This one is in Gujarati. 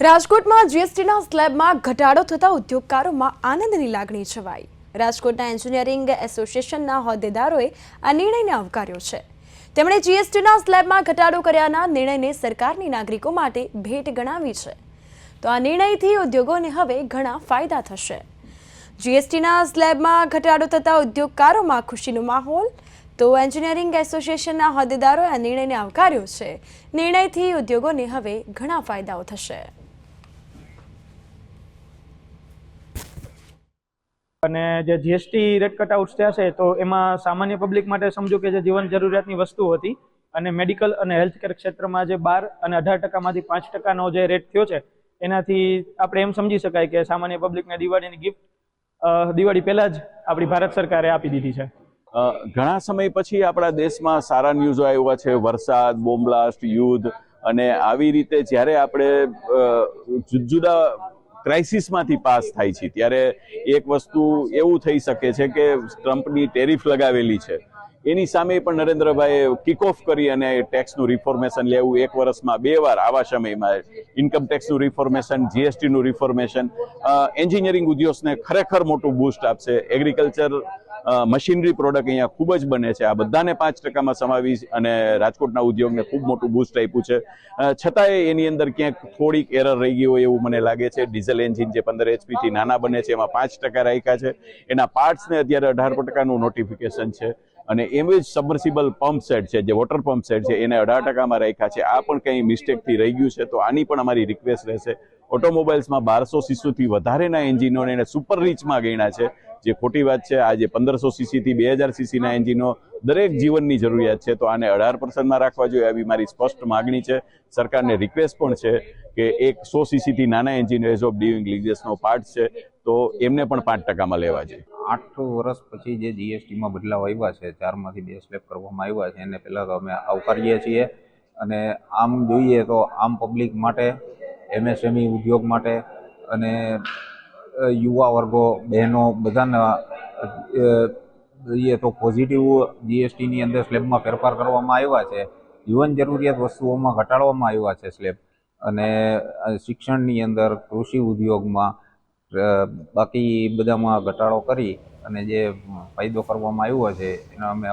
રાજકોટમાં જીએસટીના સ્લેબમાં ઘટાડો થતા ઉદ્યોગકારોમાં આનંદની લાગણી છવાઈ. રાજકોટના એન્જિનિયરિંગ એસોસિએશનના હોદ્દેદારોએ આ નિર્ણયને આવકાર્યો છે. તેમણે જીએસટીના સ્લેબમાં ઘટાડો કર્યાના નિર્ણયને સરકારની નાગરિકો માટે ભેટ ગણાવી છે. તો આ નિર્ણયથી ઉદ્યોગોને હવે ઘણા ફાયદા થશે. જીએસટીના સ્લેબમાં ઘટાડો થતા ઉદ્યોગકારોમાં ખુશીનો માહોલ. તો એન્જિનિયરિંગ એસોસિએશનના હોદ્દેદારોએ આ નિર્ણયને આવકાર્યો છે. નિર્ણયથી ઉદ્યોગોને હવે ઘણા ફાયદાઓ થશે. અને જે જીએસટી રેટ કટઆઉટ્સ થયા છે, તો એમાં સામાન્ય પબ્લિક માટે સમજો કે જે જીવન જરૂરિયાતની વસ્તુ હતી અને મેડિકલ અને હેલ્થ કેર ક્ષેત્રમાં જે બાર અને અઢાર ટકામાંથી પાંચ ટકાનો જે રેટ થયો છે, એનાથી આપણે એમ સમજી શકાય કે સામાન્ય પબ્લિકને દિવાળીની ગિફ્ટ દિવાળી પહેલાં જ આપણી ભારત સરકારે આપી દીધી છે. ઘણા સમય પછી આપણા દેશમાં સારા ન્યૂઝો આવ્યા છે, વરસાદ બોમ્બલાસ્ટ યુદ્ધ અને આવી રીતે જ્યારે આપણે જુદા જુદા ક્રાઇસિસમાંથી પાસ થાય છે. ત્યારે એક વસ્તુ એવું થઈ શકે છે કે ટ્રમ્પની ટેરિફ લગાવેલી છે. એની સામે પણ નરેન્દ્રભાઈએ કિક ઓફ કરી અને ટેક્સનું રિફોર્મેશન લેવું એક વર્ષમાં બે વાર આવા સમયમાં ઇન્કમ ટેક્સનું રિફોર્મેશન જીએસટીનું રિફોર્મેશન એન્જિનિયરિંગ ઉદ્યોગને ખરેખર મોટું બૂસ્ટ આપશે. એગ્રીકલ્ચર મશીનરી પ્રોડક્ટ અહીંયા ખૂબ જ બને છે. આ બધાને પાંચ ટકામાં સમાવી અને રાજકોટના ઉદ્યોગને ખૂબ મોટું બૂસ્ટ આપ્યું છે. છતાંય એની અંદર ક્યાંક થોડીક એરર રહી ગઈ હોય એવું મને લાગે છે. ડીઝલ એન્જિન જે પંદર એચપીથી નાના બને છે, એમાં પાંચ ટકા રાખ્યા છે. એના પાર્ટ્સને અત્યારે અઢાર ટકાનું નોટિફિકેશન છે. અને એમ જ સબમર્સિબલ પંપ સેટ છે, જે વોટર પંપ સેટ છે, એને અઢાર ટકામાં રાખ્યા છે. આ પણ કંઈ મિસ્ટેકથી રહી ગયું છે, તો આની પણ અમારી રિક્વેસ્ટ રહેશે. ઓટોમોબાઈલ્સમાં બારસો સીસુથી વધારેના એન્જિનોને એને સુપર રીચમાં ગણ્યા છે. જે ખોટી વાત છે, આજે પંદરસો સીસીથી બે હજાર સીસીના એન્જિનો દરેક જીવનની જરૂરિયાત છે, તો આને અઢાર પર્સન્ટમાં રાખવા જોઈએ આવી મારી સ્પષ્ટ માગણી છે. સરકારને રિક્વેસ્ટ પણ છે કે એક સો સીસીથી નાના એન્જિન એઝ ઓફ ડિવિંગ લીઝસનો પાર્ટ છે, તો એમને પણ પાંચ ટકામાં લેવા જોઈએ. આઠ વર્ષ પછી જે જીએસટીમાં બદલાવ આવ્યા છે, ચારમાંથી બે સ્લેબ કરવામાં આવ્યા છે, એને પહેલાં તો અમે આવકારીએ છીએ. અને આમ જોઈએ તો આમ પબ્લિક માટે એમએસએમઈ ઉદ્યોગ માટે અને યુવા વર્ગો, બહેનો બધાના જોઈએ તો પોઝિટિવ જીએસટીની અંદર સ્લેબમાં ફેરફાર કરવામાં આવ્યા છે. જીવન જરૂરિયાત વસ્તુઓમાં ઘટાડવામાં આવ્યા છે સ્લેબ અને શિક્ષણની અંદર, કૃષિ ઉદ્યોગમાં બાકી બધામાં ઘટાડો કરી અને જે ફાયદો કરવામાં આવ્યો છે, એનો અમે